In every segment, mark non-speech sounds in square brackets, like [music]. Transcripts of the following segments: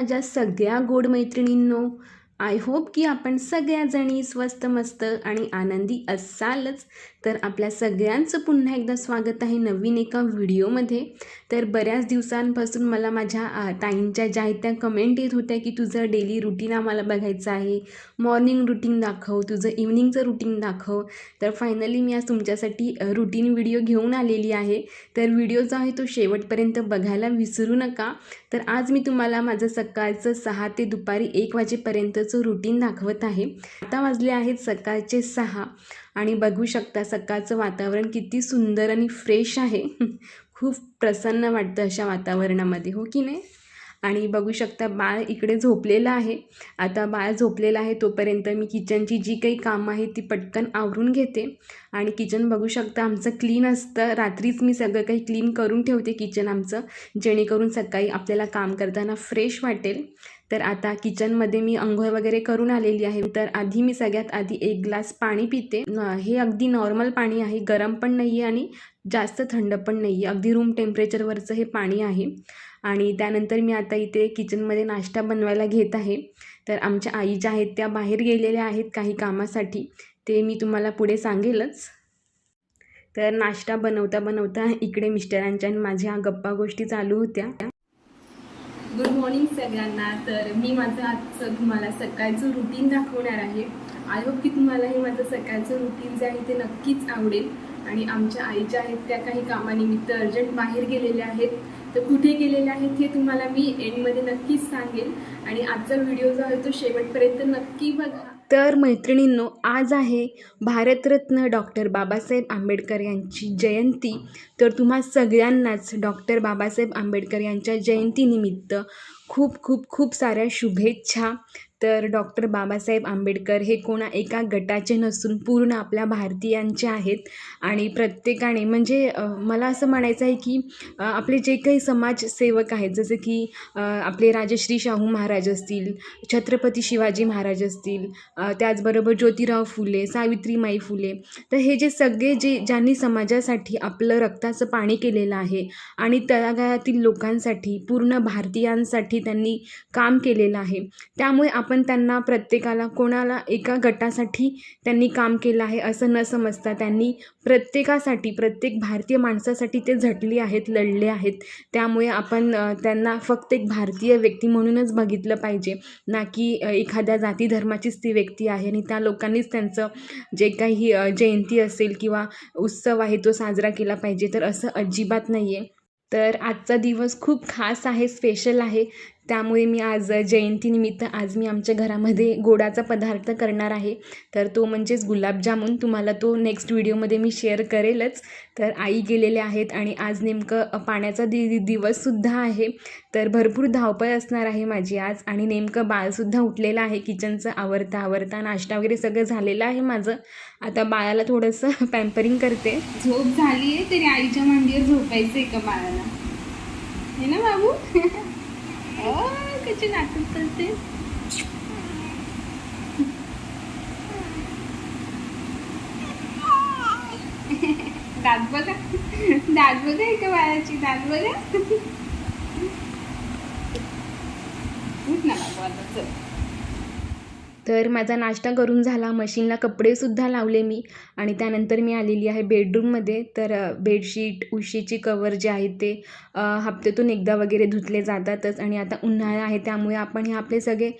माझ्या सगळ्या गोड मैत्रिणींनो आय होप की आपण सगळ्याजणी स्वस्त मस्त आणि आनंदी असालच. तर आपल्या सगळ्यांचं पुन्हा एकदा स्वागत आहे नवीन एका व्हिडिओमध्ये. तर बऱ्याच दिवसांपासून मला माझ्या ताईंच्या ज्या आहेत त्या कमेंट येत होत्या की तुझं डेली रुटीन आम्हाला बघायचं आहे. मॉर्निंग रुटीन दाखव तुझं इव्हनिंगचं रुटीन दाखव. तर फायनली मी आज तुमच्यासाठी रुटीन व्हिडिओ घेऊन आलेली आहे. तर व्हिडिओ जो आहे तो शेवटपर्यंत बघायला विसरू नका. तर आज मी तुम्हाला माझं सकाळचं सहा ते दुपारी एक वाजेपर्यंतचं रुटीन दाखवत आहे. आता वाजले आहेत सकाळचे सहा. आणि बघू शकता सकाळचं वातावरण किती सुंदर आणि फ्रेश आहे. [laughs] खूप प्रसन्न वाटतं अशा वातावरणामध्ये हो की नाही? आणि बघू शकता बाळ इकडे झोपलेलं आहे. आता बाळ झोपलेलं आहे तोपर्यंत मी किचनची जी काही कामं आहेत ती पटकन आवरून घेते. आणि किचन बघू शकता आमचं क्लीन असतं. रात्रीच मी सगळं काही क्लीन करून ठेवते किचन आमचं जेणेकरून सकाळी आपल्याला काम करताना फ्रेश वाटेल. तर आता किचनमध्ये मी अंघोळ वगैरे करून आलेली आहे. तर आधी मी सगळ्यात आधी एक ग्लास पाणी पिते. हे अगदी नॉर्मल पाणी आहे. गरम पण नाही आहे आणि जास्त थंड पण नाही आहे अगदी रूम टेम्परेचरवरचं हे पाणी आहे. आणि त्यानंतर मी आता इथे किचनमध्ये नाश्ता बनवायला घेत आहे. तर आमच्या आई ज्या आहेत त्या बाहेर गेलेल्या आहेत काही कामासाठी. ते मी तुम्हाला पुढे सांगेलच. तर नाश्ता बनवता बनवता इकडे मिस्टरांच्या आणि माझ्या गप्पा गोष्टी चालू होत्या. मॉर्निंग सगळ्यांना. तर मी माझं आजचं तुम्हाला सकाळचं रुटीन दाखवणार आहे. आय होप की तुम्हाला हे माझं सकाळचं रुटीन जे आहे ते नक्कीच आवडेल. आणि आमच्या आई ज्या आहेत त्या काही कामानिमित्त अर्जंट बाहेर गेलेल्या आहेत. तर कुठे गेलेल्या आहेत हे तुम्हाला मी एंडमध्ये नक्कीच सांगेल. आणि आजचा व्हिडिओ जो आहे तो शेवटपर्यंत नक्की बघा. तर मैत्रिणींनो आज आहे भारतरत्न डॉक्टर बाबासाहेब आंबेडकर यांची जयंती. तर तुम्हा सगळ्यांनाच डॉक्टर बाबासाहेब आंबेडकर यांच्या जयंतीनिमित्त खूप खूप खूप साऱ्या शुभेच्छा. तर डॉक्टर बाबासाहेब आंबेडकर हे कोणा एका गटाचे नसून पूर्ण आपल्या भारतीयांचे आहेत. आणि प्रत्येकाने म्हणजे मला असं म्हणायचं आहे की आपले जे काही समाजसेवक आहेत जसे की आपले राजश्री शाहू महाराज असतील छत्रपती शिवाजी महाराज असतील त्याचबरोबर ज्योतिराव फुले सावित्रीमाई फुले तर हे जे सगळे जे ज्यांनी समाजासाठी आपलं रक्ताचं पाणी केलेलं आहे आणि तळागाळातील लोकांसाठी पूर्ण भारतीयांसाठी त्यांनी काम केलेलं आहे त्यामुळे आप आपण त्यांना प्रत्येकाला कोणाला एका गटासाठी त्यांनी काम केलं आहे असं न समजता त्यांनी प्रत्येकासाठी प्रत्येक भारतीय माणसासाठी ते झटले आहेत लढले आहेत. त्यामुळे आपण त्यांना फक्त एक भारतीय व्यक्ती म्हणूनच बघितलं पाहिजे. ना की एखाद्या जाती धर्माचीच ती व्यक्ती आहे आणि त्या लोकांनीच त्यांचं जे काही जयंती असेल किंवा उत्सव आहे तो साजरा केला पाहिजे. तर असं अजिबात नाही आहे तर आजचा दिवस खूप खास आहे स्पेशल आहे. त्यामुळे मी आज जयंतीनिमित्त आज मी आमच्या घरामध्ये गोडाचा पदार्थ करणार आहे. तर तो म्हणजेच गुलाबजामुन. तुम्हाला तो नेक्स्ट व्हिडिओमध्ये मी शेअर करेलच. तर आई गेलेले आहेत आणि आज नेमकं पाण्याचा दि दिवससुद्धा आहे. तर भरपूर धावपळ असणार आहे माझी आज आणि नेमकं बाळसुद्धा उठलेलं आहे. किचनचं आवरता आवरता नाश्ता वगैरे सगळं झालेलं आहे माझं. आता बाळाला थोडंसं [laughs] पॅम्परिंग करते. झोप झाली आहे तरी आईच्या मांडीवर झोपायचं आहे का बाळाला? हे ना बाबू? [laughs] ओ, कशी नाटक करते दात बघा. दात बघा एका बाळाची दात बघा. उठ ना बाबा आता चल. तर माझा नाश्ता करून झाला. मशीनला कपडेसुद्धा लावले मी. आणि त्यानंतर मी आलेली आहे बेडरूममध्ये. तर बेडशीट उशीची कवर जे आहेत ते हप्त्यातून एकदा वगैरे धुतले जातातच. आणि आता उन्हाळा आहे त्यामुळे आपण हे आपले सगळे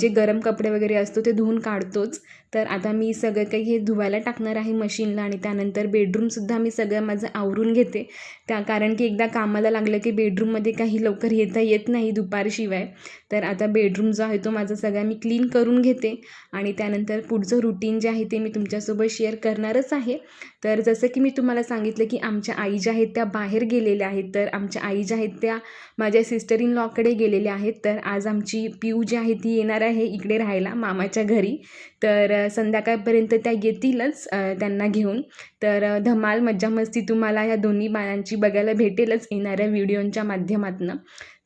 जे गरम कपडे वगैरे असतो ते धुवून काढतोच. तर आता मी सगळं काही हे धुवायला टाकणार आहे मशीनला आणि त्यानंतर बेडरूमसुद्धा मी सगळं माझं आवरून घेते. त्या कारण की एकदा कामाला लागलं की बेडरूममध्ये काही लवकर येता येत नाही दुपारशिवाय. तर आता बेडरूम जो आहे तो माझा सगळा मी क्लीन करून घेते आणि त्यानंतर पुढचं रुटीन जे आहे ते मी तुमच्यासोबत शेअर करणारच आहे. तर जसं की मी तुम्हाला सांगितलं की आमच्या आई ज्या आहेत त्या बाहेर गेलेल्या आहेत. तर आमच्या आई ज्या आहेत त्या माझ्या सिस्टर इन लॉकडे गेलेल्या आहेत. तर आज आमची पिऊ जी आहे ती येणार आहे इकडे राहायला मामाच्या घरी. तर संध्याकाळपर्यंत त्या येतीलच त्यांना घेऊन. तर धमाल मज्जा मस्ती तुम्हाला ह्या दोन्ही बाळांची बघायला भेटेलच येणाऱ्या व्हिडिओंच्या माध्यमातून.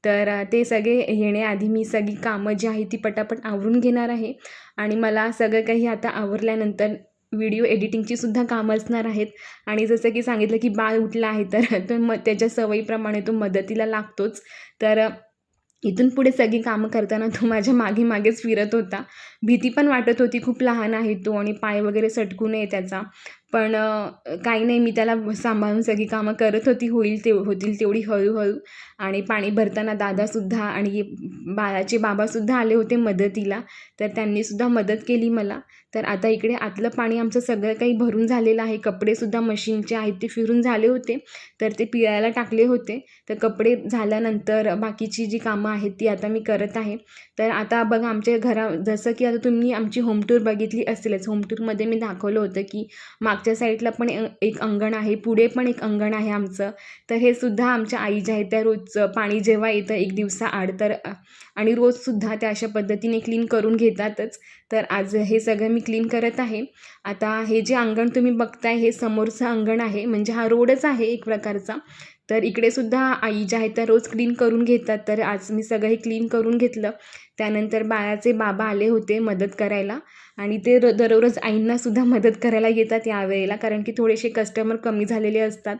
तर ते सगळे येण्याआधी मी सगळी कामं जी आहे ती पटापट आवरून घेणार आहे. आणि मला सगळं काही आता आवरल्यानंतर व्हिडिओ एडिटिंगची सुद्धा कामं असणार आहेत. आणि जसं की सांगितलं की बाळ उठला आहे तर [laughs] तो मग त्याच्या सवयीप्रमाणे तो मदतीला लागतोच. तर इथून पुढे सगळी कामं करताना तो माझ्या मागे मागेच फिरत होता. भीती पण वाटत होती खूप लहान आहे तो आणि पाय वगैरे सटकू नये त्याचा. पण काही नाही मी त्याला सांभाळून सगळी कामं करत होती होईल ते होतील तेवढी हळूहळू. आणि पाणी भरताना दादासुद्धा आणि बाळाचे बाबासुद्धा आले होते मदतीला तर त्यांनीसुद्धा मदत केली मला. तर आता इकडे आतलं पाणी आमचं सगळं काही भरून झालेलं आहे. कपडेसुद्धा मशीनचे आहेत ते फिरून झाले होते तर ते पिळायला टाकले होते. तर कपडे झाल्यानंतर बाकीची जी कामं आहेत ती आता मी करत आहे. तर आता बघा आमच्या घरा जसं की आता तुम्ही आमची होम टूर बघितली असेलच. होम टूरमध्ये मी दाखवलं होतं की मागच्या साईडला पण एक अंगण आहे पुढे पण एक अंगण आहे आमचं. तर हे सुद्धा आमच्या आई ज्या आहेत त्या रोजचं पाणी जेव्हा येतं एक दिवसाआड तर आणि रोजसुद्धा त्या अशा पद्धतीने क्लीन करून घेतातच. तर आज हे सगळं मी क्लीन करत आहे. आता हे जे अंगण तुम्ही बघताय हे समोरचं अंगण आहे म्हणजे हा रोडच आहे एक प्रकारचा. तर इकडे सुद्धा आई ज्या आहेत त्या रोज क्लीन करून घेतात. तर आज मी सगळं हे क्लीन करून घेतलं. त्यानंतर बाळाचे बाबा आले होते मदत करायला. आणि ते र दररोज आईंनासुद्धा मदत करायला येतात यावेळेला कारण की थोडेसे कस्टमर कमी झालेले असतात.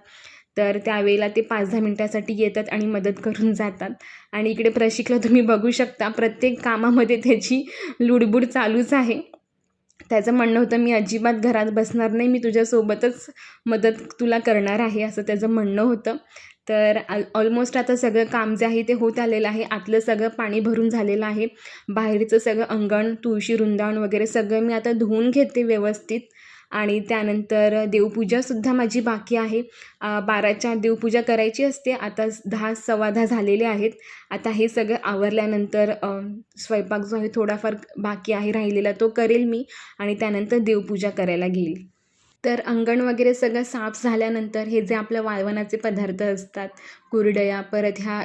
तर त्यावेळेला ते पाच दहा मिनटासाठी येतात आणि मदत करून जातात. आणि इकडे प्रशिकला तुम्ही बघू शकता प्रत्येक कामामध्ये त्याची लुडबुड चालूच आहे. त्याचं म्हणणं होतं मी अजिबात घरात बसणार नाही मी तुझ्यासोबतच मदत तुला करणार आहे असं त्याचं म्हणणं होतं. तर ऑल ऑलमोस्ट आता सगळं काम जे आहे ते होत आलेलं आहे. आतलं सगळं पाणी भरून झालेलं आहे. बाहेरचं सगळं अंगण तुळशी वृंदावन वगैरे सगळं मी आता धुवून घेते व्यवस्थित. आणि त्यानंतर देवपूजासुद्धा माझी बाकी आहे. बाराच्या देवपूजा करायची असते. आता दहा सव्वा दहा झालेले आहेत. आता हे सगळं आवरल्यानंतर स्वयंपाक जो आहे थोडाफार बाकी आहे राहिलेला तो करेल मी. आणि त्यानंतर देवपूजा करायला घेईल. तर अंगण वगैरे सगळं साफ झाल्यानंतर हे जे आपलं वाळवणाचे पदार्थ असतात कुरडया परत ह्या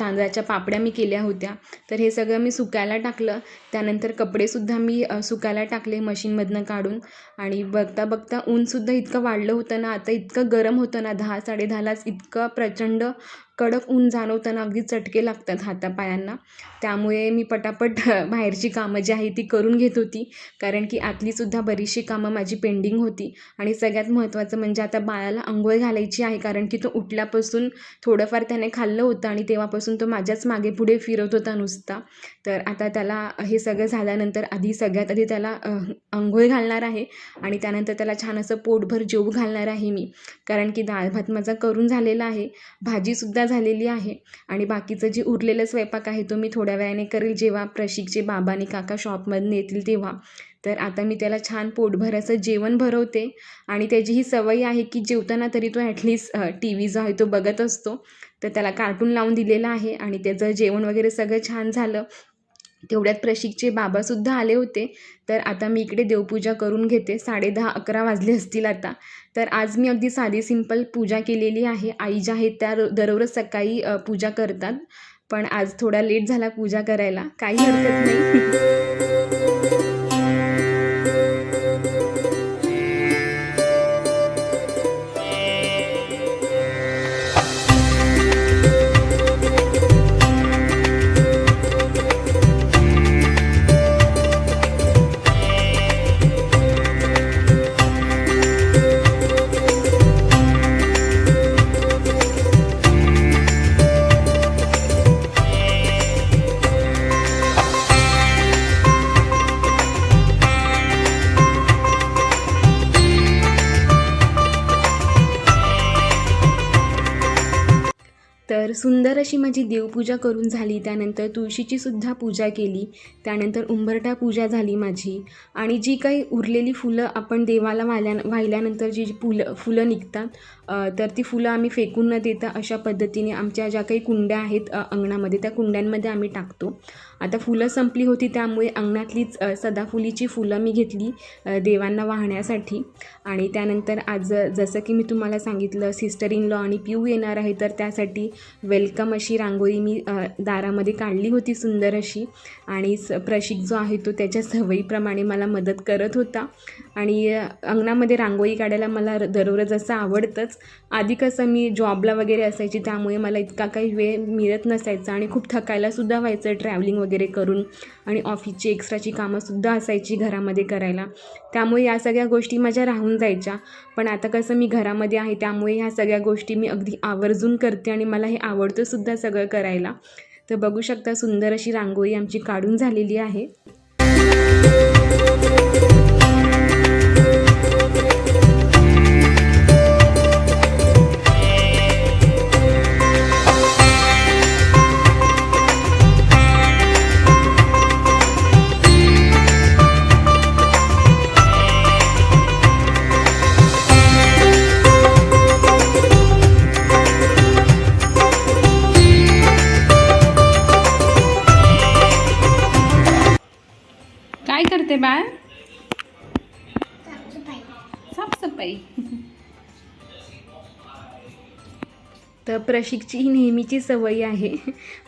तांदळाच्या पापड्या मी केल्या होत्या. तर हे सगळं मी सुकायला टाकलं. त्यानंतर कपडेसुद्धा मी सुकायला टाकले मशीनमधनं काढून. आणि बघता बघता ऊनसुद्धा इतकं वाढलं होतं ना आता इतकं गरम होतं ना दहा साडेदहालाच इतकं प्रचंड कडक ऊन जाणवताना अगदी चटके लागतात हातापायांना. त्यामुळे मी पटापट [laughs] बाहेरची कामं जी आहे ती करून घेत होती. कारण की आतलीसुद्धा बरीचशी कामं माझी पेंडिंग होती. आणि सगळ्यात महत्त्वाचं म्हणजे आता बाळाला आंघोळ घालायची आहे. कारण की तो उठल्यापासून थोडंफार त्याने खाल्लं होतं आणि तेव्हापासून तो माझ्याच मागे पुढे फिरत होता नुसता. तर आता त्याला हे सगळं झाल्यानंतर आधी सगळ्यात आधी त्याला आंघोळ घालणार आहे. आणि त्यानंतर त्याला छान असं पोटभर जेवू घालणार आहे मी. कारण की डाळ भात माझा करून झालेला आहे. भाजीसुद्धा झालेली आहे. आणि बाकीचं जे उरलेलं स्वयंपाक आहे तो मी थोड्या वेळाने करेल जेव्हा प्रशिकचे बाबा आणि काका शॉपमधून येतील तेव्हा. तर आता मी त्याला छान पोटभराचं जेवण भरवते. आणि त्याची ही सवय आहे की जेवताना तरी तो ॲटलिस्ट टी व्ही जो आहे तो बघत असतो. तर त्याला कार्टून लावून दिलेलं आहे. आणि त्याचं जेवण वगैरे सगळं छान झालं. तेवढ्यात प्रशिकचे बाबासुद्धा आले होते. तर आता मी इकडे देवपूजा करून घेते. साडेदहा अकरा वाजले असतील आता. तर आज मी अगदी साधी सिंपल पूजा केलेली आहे. आई ज्या आहेत त्या दररोज सकाळी पूजा करतात. पण आज थोडा लेट झाला पूजा करायला. काही हरकत नाही. [laughs] अशी माझी देवपूजा करून झाली त्यानंतर तुळशीची सुद्धा पूजा केली. त्यानंतर उंबरठा पूजा झाली माझी. आणि जी काही उरलेली फुलं आपण देवाला वाहिल्या वाहिल्यानंतर जी जी फुलं फुलं निघतात तर ती फुलं आम्ही फेकून न देता अशा पद्धतीने आमच्या ज्या काही कुंड्या आहेत अंगणामध्ये त्या कुंड्यांमध्ये आम्ही टाकतो. आता फुलं संपली होती त्यामुळे अंगणातलीच सदाफुलीची फुलं मी घेतली देवांना वाहण्यासाठी. आणि त्यानंतर आज जसं की मी तुम्हाला सांगितलं सिस्टर इन लॉ आणि पिऊ येणार आहे तर त्यासाठी वेलकम अशी रांगोळी मी दारामध्ये काढली होती सुंदर अशी. आणि स प्रशिक जो आहे तो त्याच्या सवयीप्रमाणे मला मदत करत होता. आणि अंगणामध्ये रांगोळी काढायला मला र- दररोज असं आवडतंच. आधी कसं मी जॉबला वगैरे असायची त्यामुळे मला इतका काही वेळ मिळत नसायचा आणि खूप थकायलासुद्धा व्हायचं ट्रॅव्हलिंग वगैरे करून आणि ऑफिसची एक्स्ट्राची कामंसुद्धा असायची घरामध्ये करायला. त्यामुळे या सगळ्या गोष्टी माझ्या राहून जायच्या. पण आता कसं मी घरामध्ये आहे त्यामुळे ह्या सगळ्या गोष्टी मी अगदी आवर्जून करते आणि मला हे आवडतंसुद्धा सगळं करायला. तर बघू शकता सुंदर अशी रांगोळी आमची काढून झालेली आहे. तर प्रशिकची ही नेहमीची सवय आहे.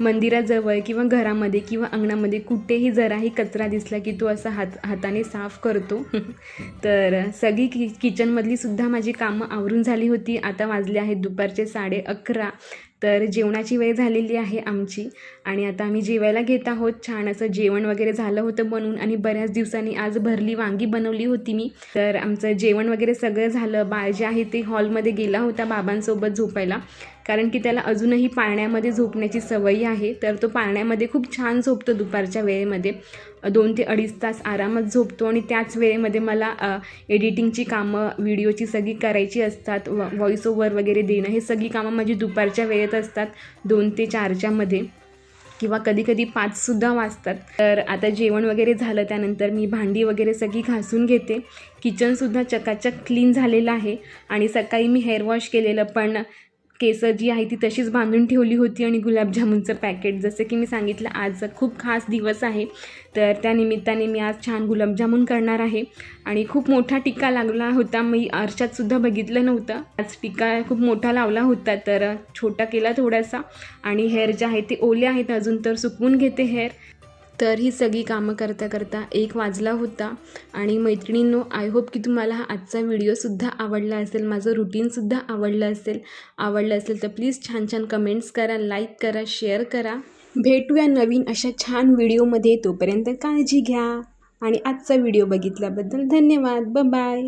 मंदिराजवळ किंवा घरामध्ये किंवा अंगणामध्ये कुठेही जराही कचरा दिसला की तो असा हात हाताने साफ करतो. तर सगळी कि किचनमधली सुद्धा माझी कामं आवरून झाली होती. आता वाजले आहेत दुपारचे साडे अकरा. तर जेवणाची वेळ झालेली आहे आमची. आणि आता आम्ही जेवायला घेत आहोत. छान असं जेवण वगैरे झालं होतं बनवून आणि बऱ्याच दिवसांनी आज भरली वांगी बनवली होती मी. तर आमचं जेवण वगैरे सगळं झालं. बाळ जे आहे ते हॉलमध्ये गेला होता बाबांसोबत झोपायला. कारण की त्याला अजूनही पाळण्यामध्ये झोपण्याची सवय आहे. तर तो पाळण्यामध्ये खूप छान झोपतो दुपारच्या वेळेमध्ये. दोन ते अडीच तास आरामात झोपतो आणि त्याच वेळेमध्ये मला एडिटिंगची कामं व्हिडिओची सगळी करायची असतात. व व्हॉईस ओव्हर वगैरे देणं हे सगळी कामं माझी दुपारच्या वेळेत असतात. दोन ते चारच्यामध्ये किंवा कधी कधी पाचसुद्धा वाजतात. तर आता जेवण वगैरे झालं त्यानंतर मी भांडी वगैरे सगळी घासून घेते. किचनसुद्धा चकाचक क्लीन झालेलं आहे. आणि सकाळी मी हेअर वॉश केलेलं पण केसं जी आहे ती तशीच बांधून ठेवली होती आणि गुलाबजामुनचं पॅकेट. जसं की मी सांगितलं आज खूप खास दिवस आहे. तर त्या निमित्ताने मी आज छान गुलाबजामुन करणार आहे. आणि खूप मोठा टिक्का लागला होता. मी आरशातसुद्धा बघितलं नव्हतं. आज टिक्का खूप मोठा लावला होता. तर छोटा केला थोडासा. आणि हेअर जे आहे ते ओले आहेत अजून तर सुकवून घेते हेअर. तर ही सगळी कामं करता करता एक वाजला होता. आणि मैत्रिणींनो आय होप की तुम्हाला हा आजचा व्हिडिओसुद्धा आवडला असेल माझं रुटीनसुद्धा आवडलं असेल. आवडलं असेल तर प्लीज छान छान कमेंट्स करा लाईक करा शेअर करा. भेटूया नवीन अशा छान व्हिडिओमध्ये तोपर्यंत काळजी घ्या. आणि आजचा व्हिडिओ बघितल्याबद्दल धन्यवाद. ब बाय